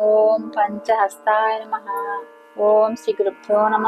ఓం పంచహస్తాయ నమ. ఓం శ్రీ గురుభ్యో నమ.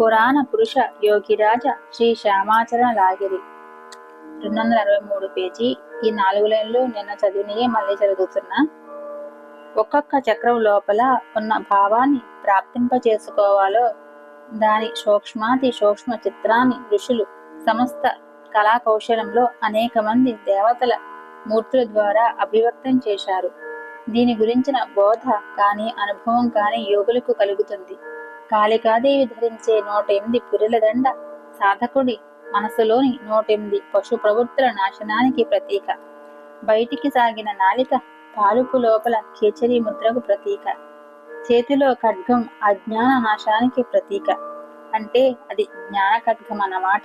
పురాణ పురుష యోగిరాజ శ్రీ శ్యామాచరణ లాగిరి. రెండు వందల అరవై మూడు పేజీ. ఈ నాలుగు లైన్లు నిన్న చదివినయే మళ్ళీ చదువుతున్నా. ఒక్కొక్క చక్రం లోపల ఉన్న భావాన్ని ప్రాప్తింప చేసుకోవాలో దాని సూక్ష్మాతి సూక్ష్మ చిత్రాన్ని ఋషులు సమస్త కళా కౌశలంలో అనేక మంది దేవతల మూర్తుల ద్వారా అభివ్యక్తం చేశారు. దీని గురించిన బోధ కానీ అనుభవం కానీ యోగులకు కలుగుతుంది. కాళికాదేవి ధరించే నూట ఎనిమిది పురుల దండ సాధకుడి మనసులోని నూటెనిమిది పశు ప్రవృత్తుల నాశనానికి ప్రతీక. బయటికి సాగిన నాలిక పాలుపు లోపల కేచరి ముద్రకు ప్రతీక. చేతిలో ఖడ్గం అజ్ఞాన నాశానికి ప్రతీక. అంటే అది జ్ఞాన ఖడ్గం అన్నమాట.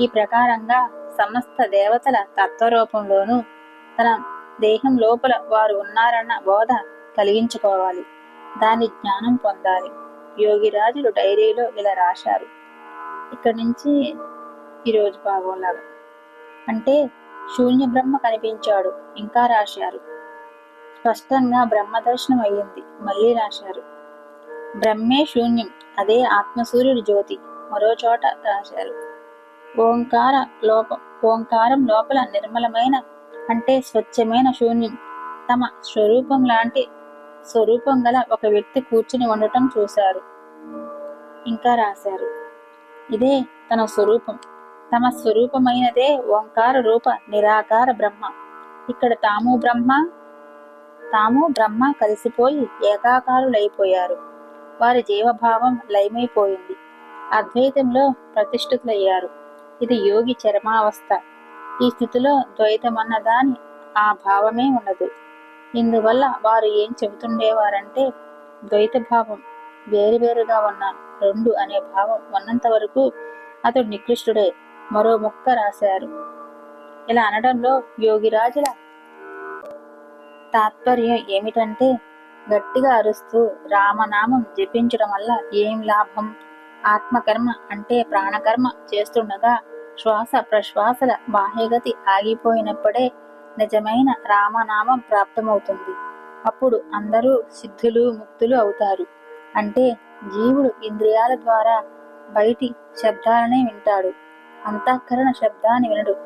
ఈ ప్రకారంగా సమస్త దేవతల తత్వరూపంలోనూ తన దేహం లోపల వారు ఉన్నారన్న బోధ కలిగించుకోవాలి. దాని జ్ఞానం పొందాలి. యోగిరాజులు డైరీలో ఇలా రాశారు. ఇక్కడి నుంచి ఈరోజు భాగంలాగా. అంటే శూన్య బ్రహ్మ కనిపించాడు ఇంకా రాశారు. స్పష్టంగా బ్రహ్మ దర్శనం అయ్యింది మళ్ళీ రాశారు. బ్రహ్మే శూన్యం అదే ఆత్మసూర్యుడు జ్యోతి మరో చోట రాశారు. ఓంకార లోప ఓంకారం లోపల నిర్మలమైన అంటే స్వచ్ఛమైన శూన్యం. తమ స్వరూపం లాంటి స్వరూపం గల ఒక వ్యక్తి కూర్చుని ఉండటం చూశారు. ఇంకా రాశారు. ఇదే తన స్వరూపం. తమ స్వరూపమైనదే ఓంకార రూప నిరాకార బ్రహ్మ. ఇక్కడ తాము బ్రహ్మ తాము బ్రహ్మ కలిసిపోయి ఏకాకారులైపోయారు. వారి జీవభావం లయమైపోయింది. అద్వైతంలో ప్రతిష్ఠితులయ్యారు. ఇది యోగి చరమావస్థ. ఈ స్థితిలో ద్వైతమన్న దాని ఆ భావమే ఉండదు ఇందువల్ల వారు ఏం చెబుతుండేవారంటే ద్వైత భావం వేరువేరుగా ఉన్న రెండు అనే భావం ఉన్నంత వరకు అతడు నికృష్టుడే మరో ముక్క రాశారు. ఇలా అనడంలో యోగిరాజుల తాత్పర్యం ఏమిటంటే గట్టిగా అరుస్తూ రామనామం జపించడం వల్ల ఏం లాభం? ఆత్మకర్మ అంటే ప్రాణకర్మ చేస్తుండగా శ్వాస ప్రశ్వాసల బాహ్యగతి ఆగిపోయినప్పుడే నిజమైన రామనామం ప్రాప్తమవుతుంది. అప్పుడు అందరూ సిద్ధులు ముక్తులు అవుతారు. అంటే జీవుడు ఇంద్రియాల ద్వారా బయటి శబ్దాలనే వింటాడు. అంతఃకరణ శబ్దాన్ని వినడు.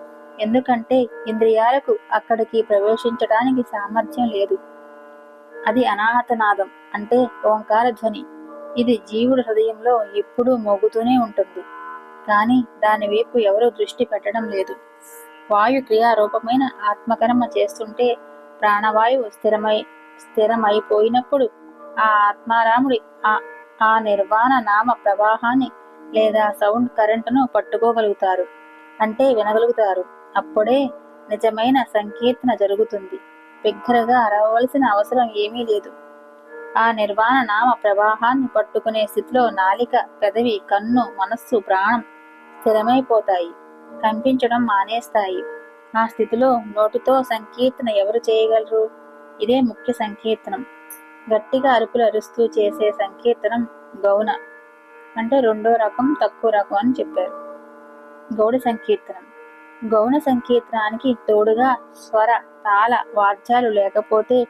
ఎందుకంటే ఇంద్రియాలకు అక్కడికి ప్రవేశించడానికి సామర్థ్యం లేదు. అది అనాహతనాదం. అంటే ఓంకార ధ్వని. ఇది జీవుడు హృదయంలో ఎప్పుడూ మోగుతూనే ఉంటుంది. కానీ దాని వైపు ఎవరూ దృష్టి పెట్టడం లేదు. వాయు క్రియారూపమైన ఆత్మకర్మ చేస్తుంటే ప్రాణవాయువు స్థిరమై స్థిరమైపోయినప్పుడు ఆ ఆత్మారాముడి ఆ నిర్వాణ నామ ప్రవాహాన్ని లేదా సౌండ్ కరెంటును పట్టుకోగలుగుతారు. అంటే వినగలుగుతారు. అప్పుడే నిజమైన సంకీర్తన జరుగుతుంది. బిగ్గరగా అరవలసిన అవసరం ఏమీ లేదు. ఆ నిర్వాణ నామ ప్రవాహాన్ని పట్టుకునే స్థితిలో నాలిక పెదవి కన్ను మనస్సు ప్రాణం స్థిరమైపోతాయి. కనిపించడం మానేస్తాయి. ఆ స్థితిలో నోటితో సంకీర్తన ఎవరు చేయగలరు? ఇదే ముఖ్య సంకీర్తనం. గట్టిగా అరుపులు అరుస్తూ చేసే సంకీర్తనం గౌన. అంటే రెండో రకం తక్కువ రకం అని చెప్పారు. గౌడ సంకీర్తనం. గౌణ సంకీర్తనానికి తోడుగా స్వర తాళ వాద్యాలు లేకపోతే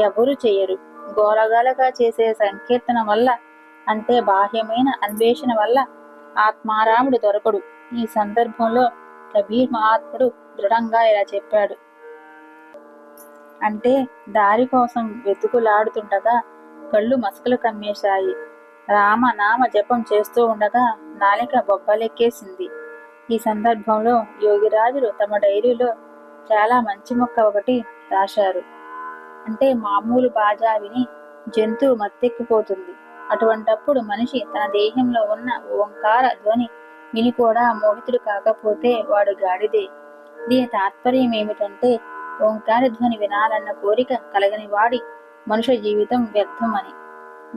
ఎవరు చేయరు. గోలగాలగా చేసే సంకీర్తన వల్ల అంటే బాహ్యమైన అన్వేషణ వల్ల ఆత్మారాముడు దొరకడు. ఈ సందర్భంలో కబీర్ మహాత్ముడు దృఢంగా ఇలా చెప్పాడు. అంటే దారి కోసం వెతుకులాడుతుండగా కళ్ళు మసకలు కమ్మేశాయి. రామ నామ జపం చేస్తూ ఉండగా నాలిక బొబ్బలెక్కేసింది. ఈ సందర్భంలో యోగిరాజులు తమ డైరీలో చాలా మంచి మొక్క ఒకటి రాశారు. అంటే మామూలు బాజా విని జంతువు మత్తెక్కిపోతుంది. అటువంటప్పుడు మనిషి తన దేహంలో ఉన్న ఓంకార ధ్వని విని కూడా మోహితుడు కాకపోతే వాడు గాడిదే. దీని తాత్పర్యం ఏమిటంటే ఓంకార ధ్వని వినాలన్న కోరిక కలగని వాడి మనుష్య జీవితం వ్యర్థం అని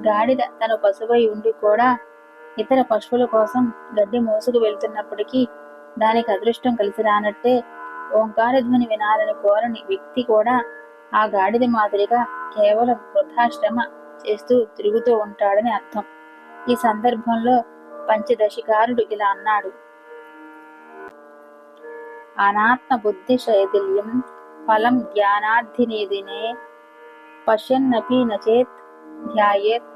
గాడిద తన పశువై ఉండి కూడా ఇతర పశువుల కోసం గడ్డి మోసుకు వెళ్తున్నప్పటికీ దానికి అదృష్టం కలిసి రానట్టే ఓంకార ధ్వని వినాలని కోరని వ్యక్తి కూడా ఆ గాడిద మాదిరిగా కేవలం వృద్ధాశ్రమ చేస్తూ తిరుగుతూ ఉంటాడని అర్థం. ఈ సందర్భంలో పంచదశికారుడు ఇలా అన్నాడు. అనాత్మ బుద్ధి శైథిల్యం ఫలం జ్ఞానార్థినిదినే పశ్యన్నపి నచేత్ ధ్యాయేత్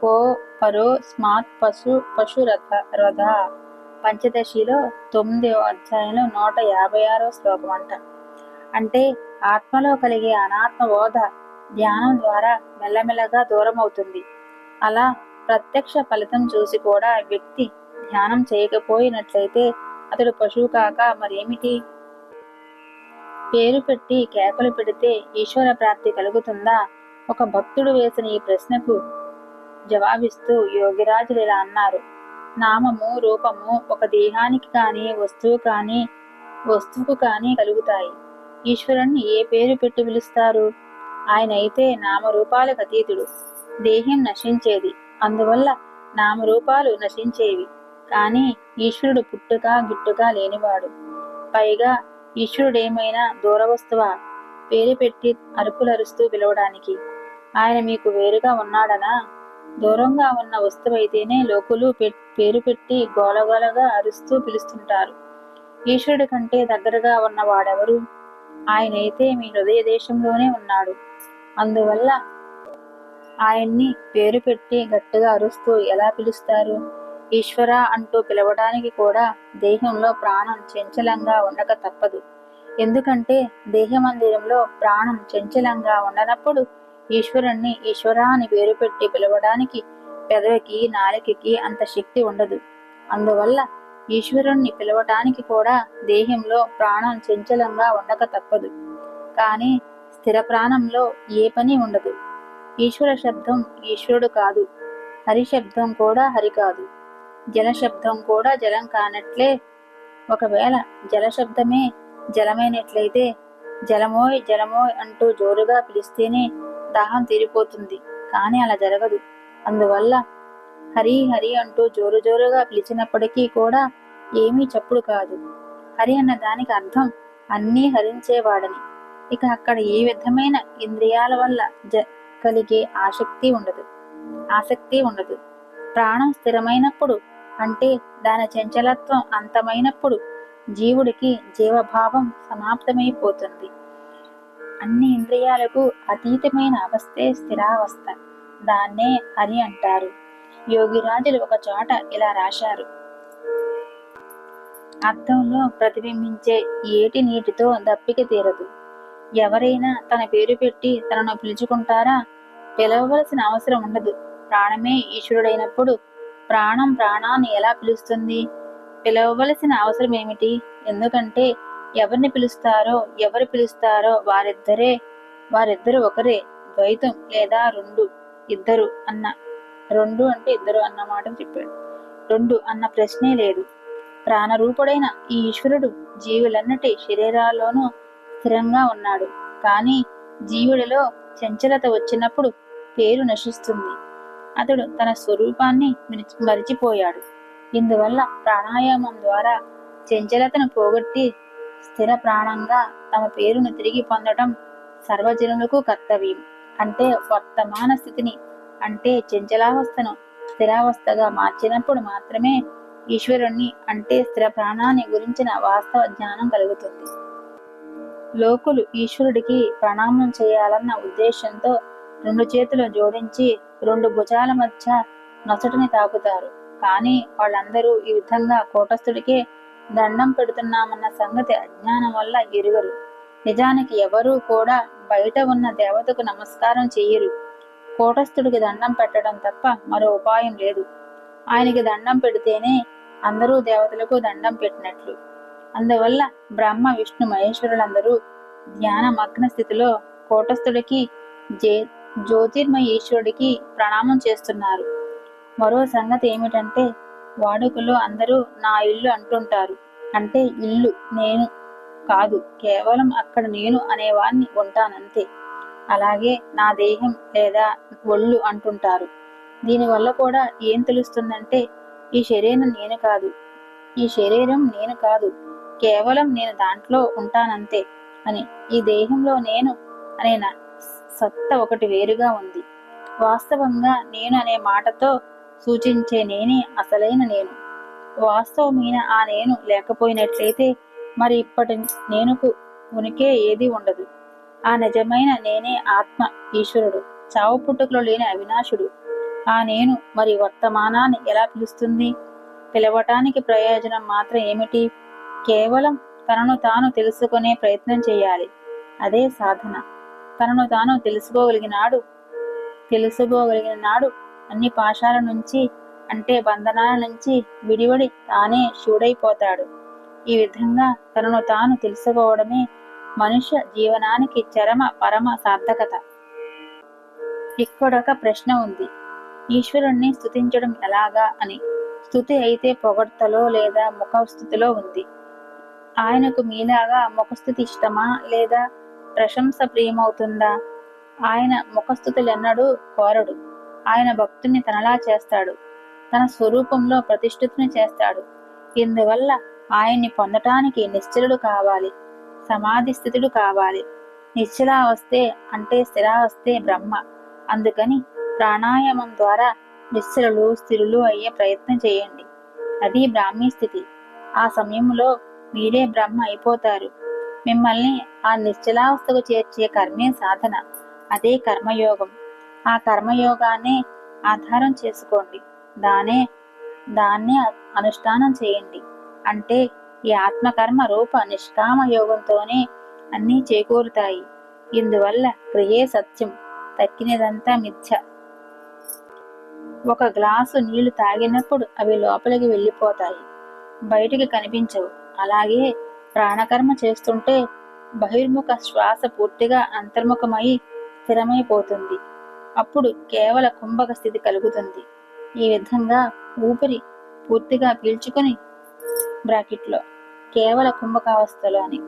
కో పరో స్మాత్ పశు పశురథ రథ. పంచదశిలో తొమ్మిదవ అధ్యాయంలో నూట యాభై ఆరో శ్లోకం అంట అంటే ఆత్మలో కలిగే అనాత్మ బోధ ధ్యానం ద్వారా మెల్లమెల్లగా దూరం అవుతుంది అలా ప్రత్యక్ష ఫలితం చూసి కూడా వ్యక్తి ధ్యానం చేయకపోయినట్లయితే అతడు పశువు కాక మరేమిటి? పేరు పెట్టి కేకలు పెడితే ఈశ్వర ప్రాప్తి కలుగుతుందా? ఒక భక్తుడు వేసిన ఈ ప్రశ్నకు జవాబిస్తూ యోగిరాజులు ఇలా అన్నారు. నామము రూపము ఒక దేహానికి కానీ వస్తువు కానీ వస్తువుకు కానీ కలుగుతాయి. ఈశ్వరుణ్ణి ఏ పేరు పెట్టి పిలుస్తారు? ఆయన అయితే నామరూపాలకు అతీతుడు. దేహం నశించేది. అందువల్ల నామరూపాలు నశించేవి. కానీ ఈశ్వరుడు పుట్టుక గిట్టుక లేనివాడు. పైగా ఈశ్వరుడేమైనా దూరవస్తువా? పేరు పెట్టి అరుపులరుస్తూ పిలవడానికి. ఆయన మీకు వేరుగా ఉన్నాడనా? దూరంగా ఉన్న వస్తువైతేనే లోకులు పె- పేరు పెట్టి గోలగోలగా అరుస్తూ పిలుస్తుంటారు. ఈశ్వరుడి కంటే దగ్గరగా ఉన్న వాడెవరు ఆయనైతే మీ హృదయ దేశంలోనే ఉన్నాడు. అందువల్ల ఆయన్ని పేరు పెట్టి గట్టిగా అరుస్తూ ఎలా పిలుస్తారు? ఈశ్వర అంటూ పిలవడానికి కూడా దేహంలో ప్రాణం చంచలంగా ఉండక తప్పదు. ఎందుకంటే దేహ మందిరంలో ప్రాణం చంచలంగా ఉండనప్పుడు ఈశ్వరుణ్ణి ఈశ్వర అని పేరు పెట్టి పిలవడానికి పెదవికి నాలికకి అంత శక్తి ఉండదు. అందువల్ల ఈశ్వరుణ్ణి పిలవటానికి కూడా దేహంలో ప్రాణం చంచలంగా ఉండక తప్పదు. కానీ స్థిర ప్రాణంలో ఏ పని ఉండదు. ఈశ్వర శబ్దం ఈశ్వరుడు కాదు. హరి శబ్దం కూడా హరి కాదు. జల శబ్దం కూడా జలం కానట్లే. ఒకవేళ జల శబ్దమే జలమైనట్లయితే జలమోయ్ జలమోయ్ అంటూ జోరుగా పిలిస్తేనే దాహం తీరిపోతుంది. కానీ అలా జరగదు. అందువల్ల హరి హరి అంటూ జోరు జోరుగా పిలిచినప్పటికీ కూడా ఏమీ చప్పుడు కాదు. హరి అన్న దానికి అర్థం అన్నీ హరించేవాడని. ఇక అక్కడ ఏ విధమైన ఇంద్రియాల వల్ల జ కలిగే ఆసక్తి ఉండదు. ఆసక్తి ఉండదు. ప్రాణం స్థిరమైనప్పుడు అంటే దాని చంచలత్వం అంతమైనప్పుడు జీవుడికి జీవభావం సమాప్తమైపోతుంది. అన్ని ఇంద్రియాలకు అతీతమైన అవస్థే స్థిరావస్థ. దాన్నే హరి అంటారు. యోగిరాజులు ఒక చోట ఇలా రాశారు. అర్థంలో ప్రతిబింబించే ఏటి నీటితో దప్పిక తీరదు. ఎవరైనా తన పేరు పెట్టి తనను పిలుచుకుంటారా? పిలవవలసిన అవసరం ఉండదు. ప్రాణమే ఈశ్వరుడైనప్పుడు ప్రాణం ప్రాణాన్ని ఎలా పిలుస్తుంది? పిలవవలసిన అవసరం ఏమిటి? ఎందుకంటే ఎవరిని పిలుస్తారో ఎవరు పిలుస్తారో వారిద్దరే వారిద్దరు ఒకరే ద్వైతం లేదా రెండు ఇద్దరు అన్న. రెండు అంటే ఇద్దరు అన్నమాట చెప్పాడు. రెండు అన్న ప్రశ్నే లేదు. ప్రాణరూపుడైన ఈ ఈశ్వరుడు జీవులన్నటి శరీరాల్లోనూ స్థిరంగా ఉన్నాడు. కానీ జీవుడిలో చంచలత వచ్చినప్పుడు పేరు నశిస్తుంది. అతడు తన స్వరూపాన్ని మరిచిపోయాడు. ఇందువల్ల ప్రాణాయామం ద్వారా చంచలతను పోగొట్టి స్థిర ప్రాణంగా తమ పేరును తిరిగి పొందడం సర్వజనులకు కర్తవ్యం. అంటే వర్తమాన స్థితిని అంటే చంచలావస్థను స్థిరావస్థగా మార్చినప్పుడు మాత్రమే ఈశ్వరుణ్ణి అంటే స్థిర ప్రాణాన్ని గురించిన వాస్తవ జ్ఞానం కలుగుతుంది. లోకులు ఈశ్వరుడికి ప్రణామం చేయాలన్న ఉద్దేశంతో రెండు చేతులు జోడించి రెండు భుజాల మధ్య నొసటిని తాకుతారు. కానీ వాళ్ళందరూ ఈ విధంగా కూటస్థుడికే దండం పెడుతున్నామన్న సంగతి అజ్ఞానం వల్ల ఎరుగరు. నిజానికి ఎవరూ కూడా బయట ఉన్న దేవతకు నమస్కారం చెయ్యరు కూటస్థుడికి దండం పెట్టడం తప్ప మరో ఉపాయం లేదు. ఆయనకి దండం పెడితేనే అందరూ దేవతలకు దండం పెట్టినట్లు. అందువల్ల బ్రహ్మ విష్ణు మహేశ్వరులందరూ ధ్యాన మగ్న స్థితిలో కోటస్థుడికి జే జ్యోతిర్మయ ఈశ్వరుడికి ప్రణామం చేస్తున్నారు. మరో సంగతి ఏమిటంటే వాడుకలో అందరూ నా ఇల్లు అంటుంటారు. అంటే ఇల్లు నేను కాదు కేవలం అక్కడ నేను అనేవాన్ని ఉంటానంతే. అలాగే నా దేహం లేదా ఒళ్ళు అంటుంటారు. దీనివల్ల కూడా ఏం తెలుస్తుందంటే ఈ శరీరం నేను కాదు. ఈ శరీరం నేను కాదు. కేవలం నేను దాంట్లో ఉంటానంతే అని ఈ దేహంలో నేను అనే సత్త ఒకటి వేరుగా ఉంది. వాస్తవంగా నేను అనే మాటతో సూచించే నేనే అసలైన నేను. వాస్తవమైన ఆ నేను లేకపోయినట్లయితే మరి ఇప్పటి నేనుకు ఉనికే ఏది ఉండదు. ఆ నిజమైన నేనే ఆత్మ ఈశ్వరుడు చావు పుట్టుకలో లేని అవినాశుడు. ఆ నేను మరి వర్తమానాన్ని ఎలా పిలుస్తుంది? పిలవటానికి ప్రయోజనం మాత్రం ఏమిటి? కేవలం తనను తాను తెలుసుకునే ప్రయత్నం చేయాలి. అదే సాధన. తనను తాను తెలుసుకోగలిగినాడు. తెలుసుకోగలిగిన నాడు అన్ని పాశాల నుంచి అంటే బంధనాల నుంచి విడివడి తానే శివుడైపోతాడు ఈ విధంగా తనను తాను తెలుసుకోవడమే మనుష్య జీవనానికి చరమ పరమ సార్థకత. ఇక్కడొక ప్రశ్న ఉంది. ఈశ్వరుణ్ణి స్థుతించడం ఎలాగా అని. స్థుతి అయితే పొగడ్తలో లేదా ముఖ స్థుతిలో ఉంది. ఆయనకు మీలాగా ముఖస్థుతి ఇష్టమా లేదా ప్రశంస ప్రియమవుతుందా? ఆయన ముఖస్థుతులెన్నడూ కోరడు. ఆయన భక్తుని తనలా చేస్తాడు. తన స్వరూపంలో ప్రతిష్ఠితుని చేస్తాడు. ఇందువల్ల ఆయన్ని పొందటానికి నిశ్చలుడు కావాలి. సమాధి స్థితుడు కావాలి. నిశ్చలావస్థే అంటే స్థిరావస్థే బ్రహ్మ. అందుకని ప్రాణాయామం ద్వారా నిశ్చలులు స్థిరులు అయ్యే ప్రయత్నం చేయండి. అది బ్రాహ్మీ స్థితి. ఆ సమయంలో మీరే బ్రహ్మ అయిపోతారు. మిమ్మల్ని ఆ నిశ్చలావస్థకు చేర్చే కర్మే సాధన. అదే కర్మయోగం. ఆ కర్మయోగాన్ని ఆధారం చేసుకోండి. దానే దాన్నే అనుష్ఠానం చేయండి. అంటే ఈ ఆత్మకర్మ రూప నిష్కామ యోగంతోనే అన్నీ చేకూరుతాయి. ఇందువల్ల క్రియే సత్యం. తక్కినదంతా మిథ్య. ఒక గ్లాసు నీళ్ళు తాగినప్పుడు అవి లోపలికి వెళ్ళిపోతాయి. బయటికి కనిపించవు. అలాగే ప్రాణకర్మ చేస్తుంటే బహిర్ముఖ శ్వాస పూర్తిగా అంతర్ముఖమై స్థిరమైపోతుంది. అప్పుడు కేవల కుంభక స్థితి కలుగుతుంది. ఈ విధంగా ఊపిరి పూర్తిగా పీల్చుకొని బ్రాకెట్లో కేవల కుంభకావస్థలో అని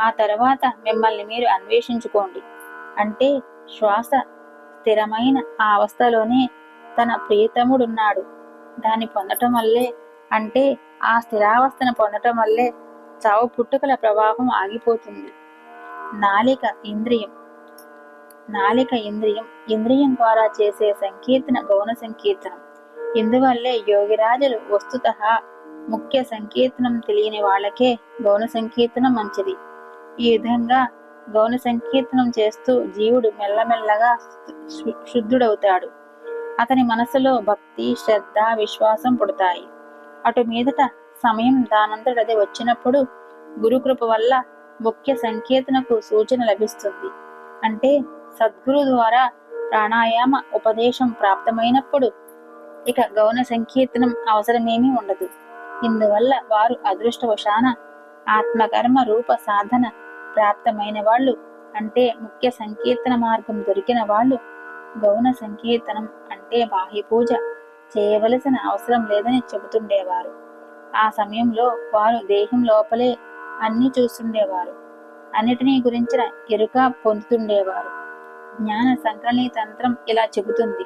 ఆ తర్వాత మిమ్మల్ని మీరు అన్వేషించుకోండి. అంటే శ్వాస స్థిరమైన ఆ అవస్థలోనే తన ప్రియతముడున్నాడు. దాన్ని పొందటం వల్లే అంటే ఆ స్థిరావస్థను పొందటం వల్లే చావు పుట్టుకల ప్రవాహం ఆగిపోతుంది. నాలిక ఇంద్రియం. నాలిక ఇంద్రియం ఇంద్రియం ద్వారా చేసే సంకీర్తన గౌణ సంకీర్తనం. ఇందువల్లే యోగిరాజులు వస్తుత ముఖ్య సంకీర్తనం తెలియని వాళ్ళకే గౌణ సంకీర్తనం మంచిది. ఈ విధంగా గౌణ సంకీర్తనం చేస్తూ జీవుడు మెల్లమెల్లగా శుద్ధుడవుతాడు. అతని మనసులో భక్తి శ్రద్ధ విశ్వాసం పుడతాయి. అటు మీదట సమయం దానంతటదే వచ్చినప్పుడు గురుకృప వల్ల ముఖ్య సంకేతనకు సూచన లభిస్తుంది. అంటే సద్గురు ద్వారా ప్రాణాయామ ఉపదేశం ప్రాప్తమైనప్పుడు ఇక గౌన సంకీర్తనం అవసరమేమీ ఉండదు. ఇందువల్ల వారు అదృష్టవశాన ఆత్మకర్మ రూప సాధన ప్రాప్తమైన వాళ్ళు అంటే ముఖ్య సంకీర్తన మార్గం దొరికిన వాళ్ళు గౌన సంకీర్తనం అంటే బాహ్య పూజ చేయవలసిన అవసరం లేదని చెబుతుండేవారు. ఆ సమయంలో వారు దేహం లోపలే అన్ని చూస్తుండేవారు. అన్నిటినీ గురించిన ఎరుక పొందుతుండేవారు. జ్ఞాన సంకలనీ తంత్రం ఇలా చెబుతుంది.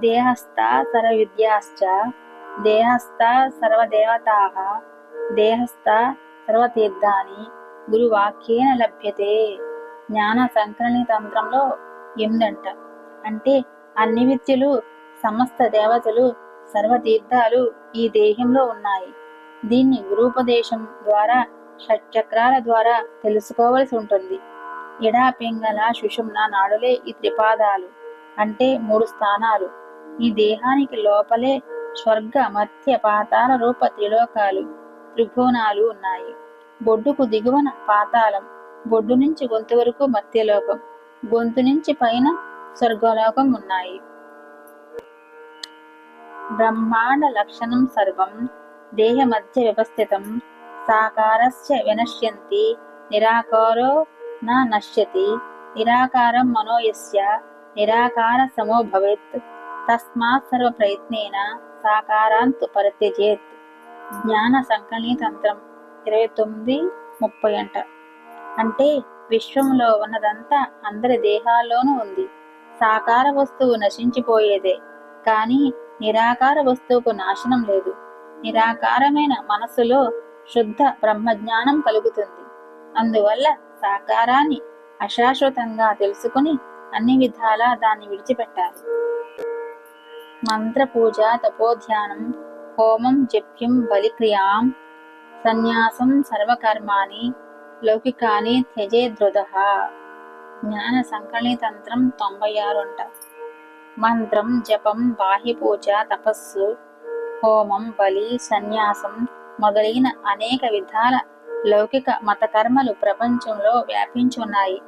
దేహస్థ సర్వవిద్యాశ్చ దేహస్థ సర్వదేవతా దేహస్థ సర్వతీర్థాన్ని గురువాక్యేన లభ్యతే. జ్ఞాన సంకలనీ తంత్రంలో ఎనిమిదంట. అంటే అన్ని విద్యలు సమస్త దేవతలు సర్వతీర్థాలు ఈ దేహంలో ఉన్నాయి. దీన్ని గురూపదేశం ద్వారా షట్చక్రాల ద్వారా తెలుసుకోవలసి ఉంటుంది. ఎడా పింగళ సుషుమ్న నాడులే ఈ త్రిపాదాలు. అంటే మూడు స్థానాలు. ఈ దేహానికి లోపలే స్వర్గ మత్య పాతాల రూప త్రిలోకాలు త్రిభువనాలు ఉన్నాయి. బొడ్డుకు దిగువన పాతాళం బొడ్డు నుంచి గొంతు వరకు మత్యలోకం గొంతు నుంచి పైన స్వర్గలోకం ఉన్నాయి బ్రహ్మాండ లక్షణం సర్వం దేహమధ్య వ్యవస్థితం సాకారస్య వినశ్యంతి నిరాకారో నా నశ్యతి నిరాకారం మనోయస్య నిరాకార సమో భవేత్ తస్మాత్ సర్వ ప్రయత్నేన సాకారాంతు పరిత్యజేత్. జ్ఞాన సంకలనీ తంత్రం ఇరవై తొమ్మిది ముప్పై అంట. అంటే విశ్వంలో ఉన్నదంతా అందరి దేహాల్లోనూ ఉంది. సాకార వస్తువు నశించిపోయేదే. కానీ నిరాకార వస్తువుకు నాశనం లేదు. నిరాకారమైన మనస్సులో శుద్ధ బ్రహ్మజ్ఞానం కలుగుతుంది. అందువల్ల సాకారాన్ని అశాశ్వతంగా తెలుసుకుని అన్ని విధాలా దాన్ని విడిచిపెట్టాలి. మంత్ర పూజ తపోధ్యానం హోమం జప్యం బలిక్రియాం సన్యాసం సర్వకర్మాని లౌకికాని త్యజేదృద జ్ఞాన సంకలనితంత్రం తొంభై ఆరు అంట. మంత్రం జపం బాహ్య పూజ తపస్సు హోమం బలి సన్యాసం మొదలైన అనేక విధాల లౌకిక మత కర్మలు ప్రపంచంలో వ్యాపించున్నాయి.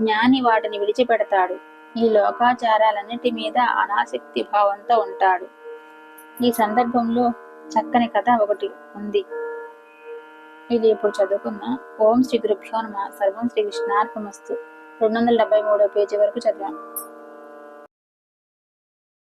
జ్ఞాని వాటిని విడిచిపెడతాడు. ఈ లోకాచారాలన్నిటి మీద అనాసక్తి భావంతో ఉంటాడు. ఈ సందర్భంలో చక్కని కథ ఒకటి ఉంది. ఇది ఇప్పుడు చదువుకున్న ఓం శ్రీ గురుభ్యో నమ. సర్వం శ్రీ కృష్ణార్పమస్తు రెండు వందల డెబ్బై మూడో పేజీ వరకు చదివాం